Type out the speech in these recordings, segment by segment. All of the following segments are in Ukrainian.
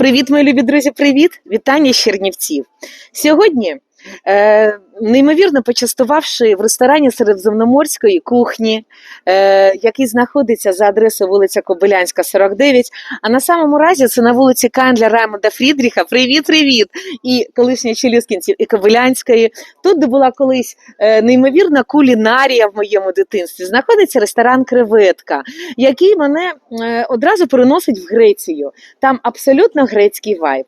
Привіт, мої любі друзі! Привіт! Вітання з Чернівців. Сьогодні, е, неймовірно почастувавши в ресторані Середземноморської кухні, е, який знаходиться за адресою вулиця Кобилянська, 49, а на самому разі це на вулиці Кандля Раймонда Фрідріха. Привіт, привіт! І колишньої Челюскінців, і Кобилянської. Тут, де була колись е, неймовірна кулінарія в моєму дитинстві, знаходиться ресторан Креветка, який мене е, одразу переносить в Грецію. Там абсолютно грецький вайб.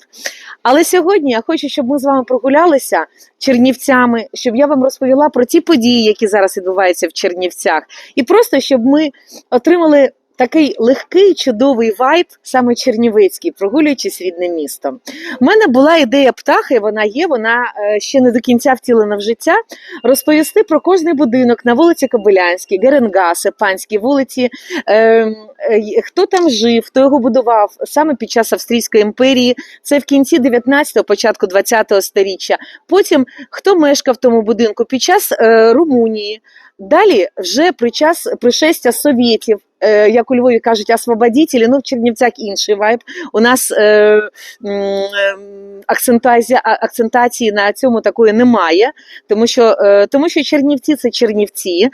Але сьогодні я хочу, щоб ми з вами прогулялися Чернівцями, щоб я вам розповіла про ті події, які зараз відбуваються в Чернівцях, і просто щоб ми отримали. Такий легкий, чудовий вайб, саме чернівецький, прогулюючись рідним містом. У мене була ідея птаха, і вона є, вона е, ще не до кінця втілена в життя. Розповісти про кожний будинок на вулиці Кобилянській, Геренгаси, Панській вулиці, е, е, хто там жив, хто його будував саме під час Австрійської імперії. Це в кінці 19-го, початку 20-го сторіччя. Потім хто мешкав в тому будинку під час е, Румунії. Далі, вже при час пришестя совєтів, як у Львові кажуть, освободітелі, ну в Чернівцях інший вайб. У нас е, е, акцентація, акцентації на цьому такої немає, тому що, е, тому що Чернівці це Чернівці.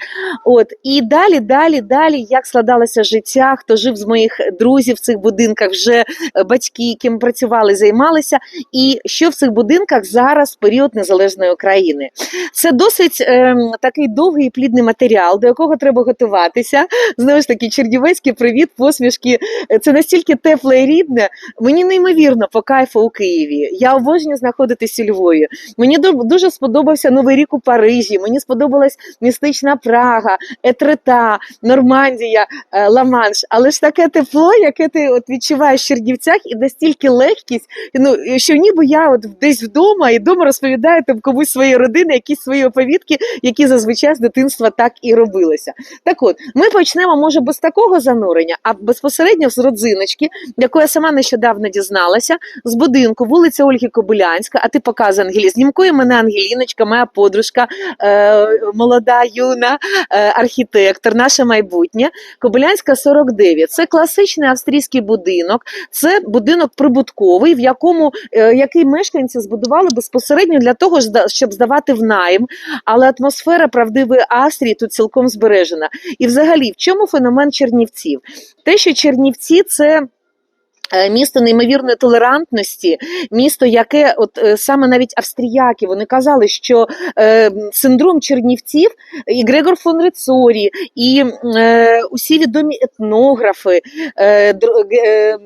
От і далі, далі, далі, як складалося життя, хто жив з моїх друзів в цих будинках, вже е, батьки, яким працювали, займалися, і що в цих будинках зараз період незалежної України. Це досить ем, такий довгий і плідний матеріал, до якого треба готуватися. Знову ж таки, чернівецький привіт, посмішки. Е, Це настільки тепле і рідне. Мені неймовірно по кайфу у Києві. Я обожнюю знаходитись у Львові. Мені дуже сподобався Новий рік у Парижі. Мені сподобалась містична Прага, Етрета, Нормандія, е, Ла-Манш. Але ж таке тепло, яке ти от відчуваєш в Чернівцях, і настільки легкість, ну що ніби я от десь вдома і вдома розповідаю там комусь своєї родини, якісь свої оповідки, які зазвичай з дитинства так і робилися. Так от, ми почнемо, може, без такого занурення, а безпосередньо з родзиночки, яку я сама нещодавно дізналася, з будинку, вулиця Ольги Кобилянська, а ти показує Ангелі. Знімкує мене Ангеліночка, моя подружка, е, молода, юна е, архітектор, наше майбутнє. Кобилянська 49. Це класичний австрійський будинок, це будинок прибутковий, в якому е, який мешканці збудували безпосередньо для того, щоб здавати в найм, але атмосфера правдивої Австрії тут цілком збережена. І взагалі, в чому феномен Чернівців? Те, що Чернівці це. Е, Місто неймовірної толерантності, місто, яке от е, саме навіть австріяки вони казали, що е, синдром Чернівців і Грегор фон Рецорі, і е, усі відомі етнографи, е, е,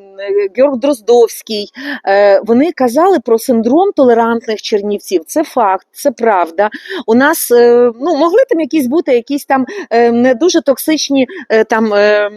Георг Дроздовський, е, вони казали про синдром толерантних чернівців. Це факт, це правда. У нас е, ну, могли там якісь бути якісь там е, не дуже токсичні е, там, е,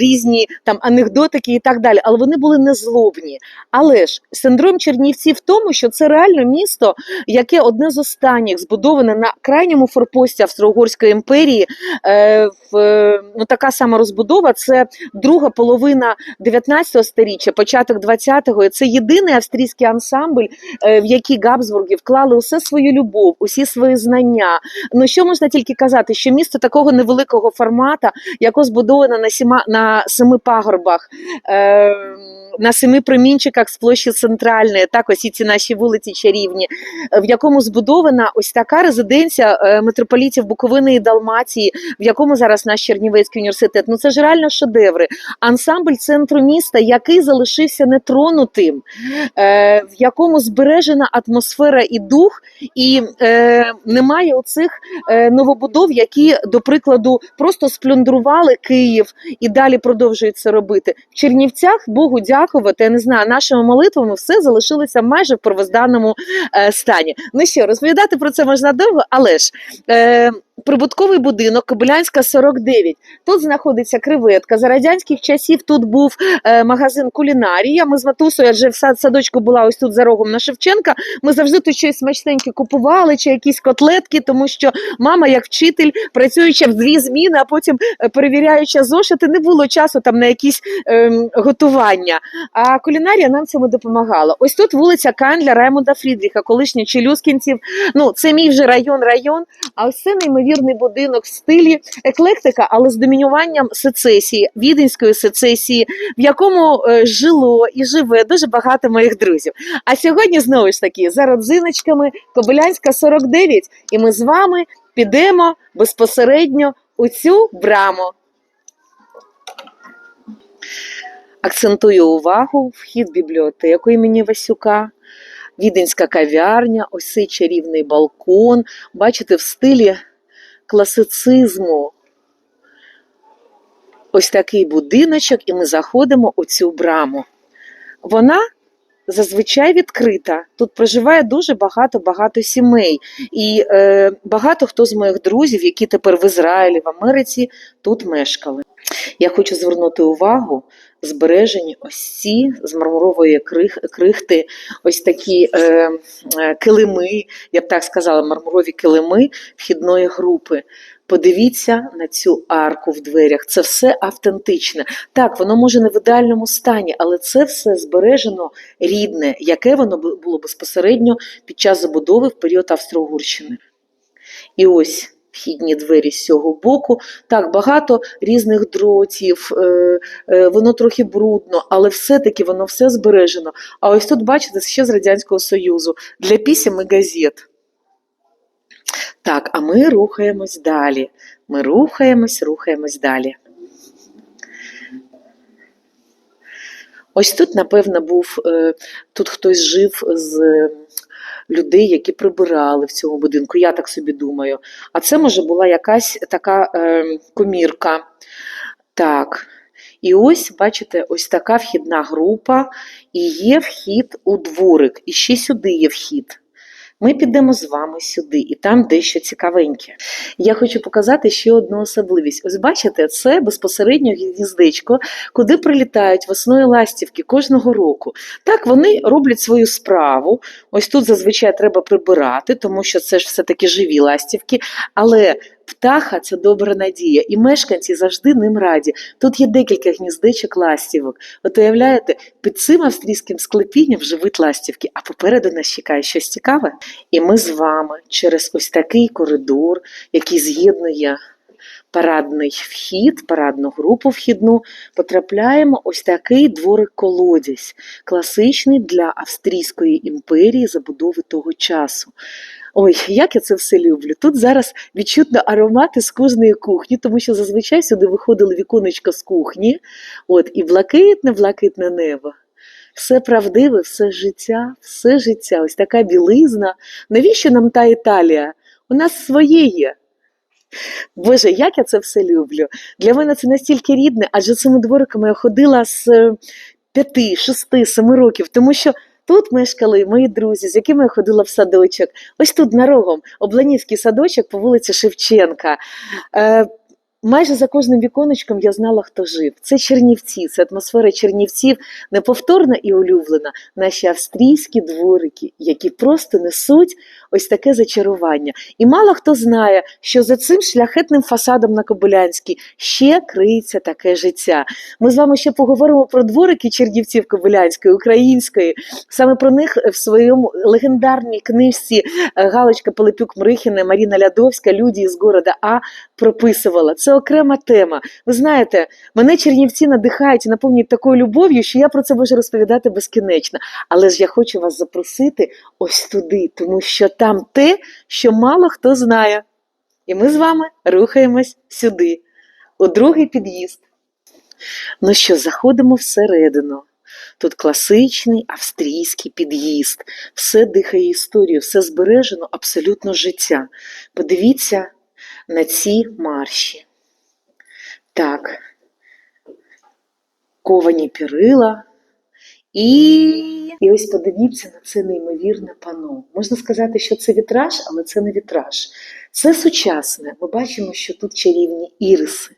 різні там анекдотики і так далі, але вони були незлобні. Але ж синдром Чернівців в тому, що це реально місто, яке одне з останніх збудоване на крайньому форпості Австро-Угорської імперії. Е, в, е, ну, така сама розбудова. Це друга половина 19 сторіччя, початок 20-го. І це єдиний австрійський ансамбль, е, в який Габсбурги вклали усе свою любов, усі свої знання. Ну що можна тільки казати, що місто такого невеликого формата, яке збудоване на сіма на семи пагорбах. Е, на семи промінчиках з площі центральної, так ось і ці наші вулиці чарівні, е, в якому збудована ось така резиденція е, митрополітів Буковини і Далмації, в якому зараз наш Чернівецький університет. Ну це ж реально шедеври. Ансамбль центру міста, який залишився нетронутим, е, в якому збережена атмосфера і дух, і немає оцих новобудов, які, до прикладу, просто сплюндрували Київ і далі продовжують це робити. В Чернівцях, Богу дякувати, я не знаю, нашими молитвами все залишилося майже в первозданному е, стані. Ну що, розповідати про це можна довго, але ж. Е, Прибутковий будинок Кобилянська 49. Тут знаходиться креветка. За радянських часів тут був е, магазин кулінарія. Ми з матусою, адже в сад садочку була ось тут за рогом на Шевченка. Ми завжди тут щось смачненьке купували, чи якісь котлетки, тому що мама, як вчитель, працюючи в дві зміни, а потім е, перевіряючи зошити, не було часу там на якісь ем, готування. А кулінарія нам цьому допомагала. Ось тут вулиця Кандля Раймонда Фрідріха, колишня Челюскінців. Ну, це мій вже район, район. А ось це неймовірно неймовірний будинок в стилі еклектика, але з домінюванням сецесії, віденської сецесії, в якому е, жило і живе дуже багато моїх друзів. А сьогодні знову ж таки за родзиночками Кобилянська 49, і ми з вами підемо безпосередньо у цю браму. Акцентую увагу вхід бібліотеку імені Васюка, віденська кав'ярня, ось цей чарівний балкон. Бачите, в стилі класицизму. Ось такий будиночок, і ми заходимо у цю браму. Вона зазвичай відкрита. Тут проживає дуже багато-багато сімей. І е, багато хто з моїх друзів, які тепер в Ізраїлі, в Америці, тут мешкали. Я хочу звернути увагу збережені ось ці з мармурової крих, крихти, ось такі е, е, килими, я б так сказала, мармурові килими вхідної групи. Подивіться на цю арку в дверях. Це все автентичне. Так, воно може не в ідеальному стані, але це все збережено рідне, яке воно було безпосередньо під час забудови в період Австро-Угорщини. І ось вхідні двері з цього боку. Так, багато різних дротів, е, е, воно трохи брудно, але все-таки воно все збережено. А ось тут, бачите, ще з Радянського Союзу для пісім і газет. Так, а ми рухаємось далі. Ми рухаємось, рухаємось далі. Ось тут, напевно, був е, тут хтось жив з людей, які прибирали в цьому будинку. Я так собі думаю. А це може була якась така е, комірка. Так. І ось, бачите, ось така вхідна група, і є вхід у дворик, і ще сюди є вхід. Ми підемо з вами сюди, і там дещо цікавеньке. Я хочу показати ще одну особливість. Ось бачите, це безпосередньо гніздечко, куди прилітають весною ластівки кожного року. Так, вони роблять свою справу. Ось тут зазвичай треба прибирати, тому що це ж все-таки живі ластівки. Але птаха це добра надія, і мешканці завжди ним раді. Тут є декілька гніздечок ластівок. От уявляєте, під цим австрійським склепінням живуть ластівки, а попереду нас чекає щось цікаве. І ми з вами через ось такий коридор, який з'єднує парадний вхід, парадну групу вхідну, потрапляємо ось такий дворик-колодязь, класичний для Австрійської імперії забудови того часу. Ой, як я це все люблю. Тут зараз відчутно аромати з кожної кухні, тому що зазвичай сюди виходили віконечко з кухні, от, і блакитне-блакитне небо. Все правдиве, все життя, все життя, ось така білизна. Навіщо нам та Італія? У нас своє є. Боже, як я це все люблю. Для мене це настільки рідне, адже цими двориками я ходила з е, п'яти, шести, семи років, тому що тут мешкали мої друзі, з якими я ходила в садочок. Ось тут на рогом, Обланівський садочок по вулиці Шевченка. Майже за кожним віконечком я знала, хто жив. Це Чернівці, це атмосфера Чернівців, неповторна і улюблена. Наші австрійські дворики, які просто несуть ось таке зачарування. І мало хто знає, що за цим шляхетним фасадом на Кобилянській ще криється таке життя. Ми з вами ще поговоримо про дворики Чернівців Кобилянської, української. Саме про них в своєму легендарній книжці е, Галочка Пилипюк Мрихіна, Маріна Лядовська, люди із города А прописувала. Це окрема тема. Ви знаєте, мене Чернівці надихають і наповнюють такою любов'ю, що я про це можу розповідати безкінечно. Але ж я хочу вас запросити ось туди, тому що там те, що мало хто знає. І ми з вами рухаємось сюди, у другий під'їзд. Ну що, заходимо всередину. Тут класичний австрійський під'їзд, все дихає історію, все збережено абсолютно життя. Подивіться на ці марші. Так, ковані пірила. І... і ось подивіться на це неймовірне пано. Можна сказати, що це вітраж, але це не вітраж. Це сучасне. Ми бачимо, що тут чарівні іриси.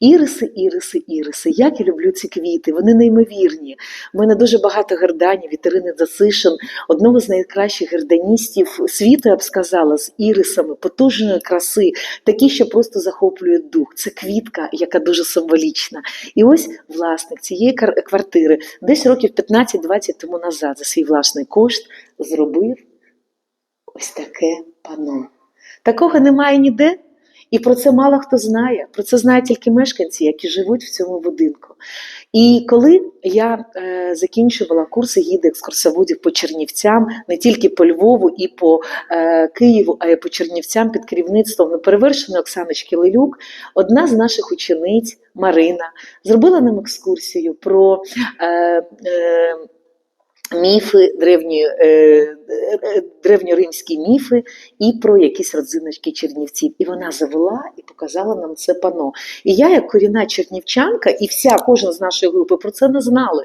Іриси, іриси, іриси. Як я люблю ці квіти, вони неймовірні. У мене дуже багато герданів, Вітерини Засишин, одного з найкращих герданістів світу, я б сказала, з ірисами, потужної краси, такі, що просто захоплюють дух. Це квітка, яка дуже символічна. І ось власник цієї квартири десь років 15-20 тому назад за свій власний кошт зробив ось таке пано. Такого немає ніде. І про це мало хто знає. Про це знають тільки мешканці, які живуть в цьому будинку. І коли я е, закінчувала курси гіди екскурсоводів по Чернівцям, не тільки по Львову і по е, Києву, а й по Чернівцям під керівництвом неперевершеної Оксаночки Лелюк, одна з наших учениць Марина зробила нам екскурсію про е, е, міфи древньої, е, е, древньоримські міфи і про якісь родзиночки чернівців. І вона завела і показала нам це пано. І я, як корінна чернівчанка, і вся кожен з нашої групи про це не знали.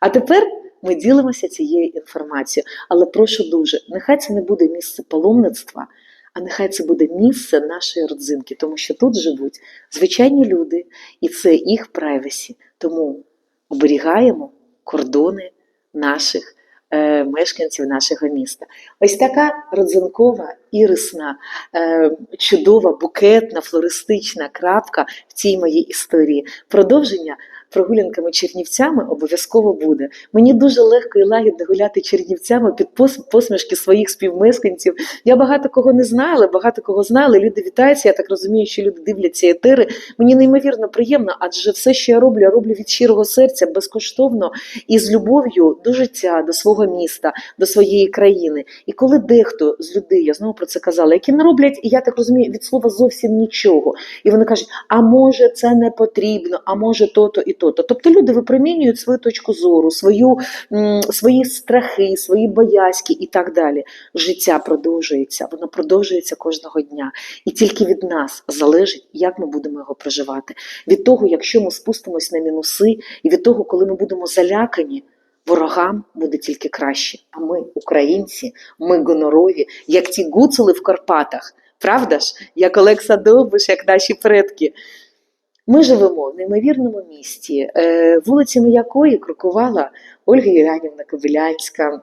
А тепер ми ділимося цією інформацією. Але прошу дуже, нехай це не буде місце паломництва, а нехай це буде місце нашої родзинки, тому що тут живуть звичайні люди, і це їх прайвесі. Тому оберігаємо кордони наших е, мешканців нашого міста. Ось така родзинкова, ірисна, е, чудова, букетна, флористична крапка в цій моїй історії. Продовження прогулянками Чернівцями обов'язково буде. Мені дуже легко і лагідно гуляти Чернівцями під посмішки своїх співмешканців. Я багато кого не знаю, але багато кого знаю. але Люди вітаються. Я так розумію, що люди дивляться етери. Мені неймовірно приємно, адже все, що я роблю, я роблю від щирого серця, безкоштовно і з любов'ю до життя, до свого міста, до своєї країни. І коли дехто з людей, я знову про це казала, які не роблять, я так розумію, від слова зовсім нічого. І вони кажуть, а може це не потрібно, а може то-то і то-то. Тобто люди випромінюють свою точку зору, свою, м, свої страхи, свої боязки і так далі. Життя продовжується, воно продовжується кожного дня. І тільки від нас залежить, як ми будемо його проживати. Від того, якщо ми спустимось на мінуси, і від того, коли ми будемо залякані. Ворогам буде тільки краще. А ми, українці, ми гонорові, як ті гуцули в Карпатах. Правда ж, як Олекса Довбиш, як наші предки. Ми живемо в неймовірному місті, е, вулицями якої крокувала Ольга Юлянівна Кобилянська,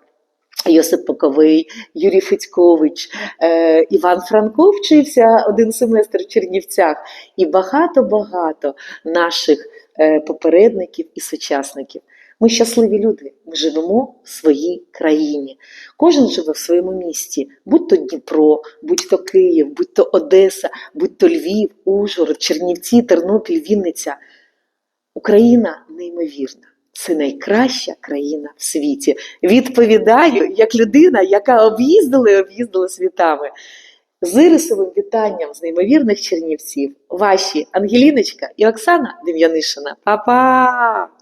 Йосип Поковий, Юрій Федькович, е, Іван Франко вчився один семестр в Чернівцях, і багато-багато наших е, попередників і сучасників. Ми щасливі люди, ми живемо в своїй країні. Кожен живе в своєму місті, будь то Дніпро, будь то Київ, будь то Одеса, будь то Львів, Ужгород, Чернівці, Тернопіль, Вінниця. Україна неймовірна. Це найкраща країна в світі. Відповідаю як людина, яка об'їздила і об'їздила світами. З ірисовим вітанням з неймовірних чернівців. Ваші Ангеліночка і Оксана Дем'янишина. Па-па!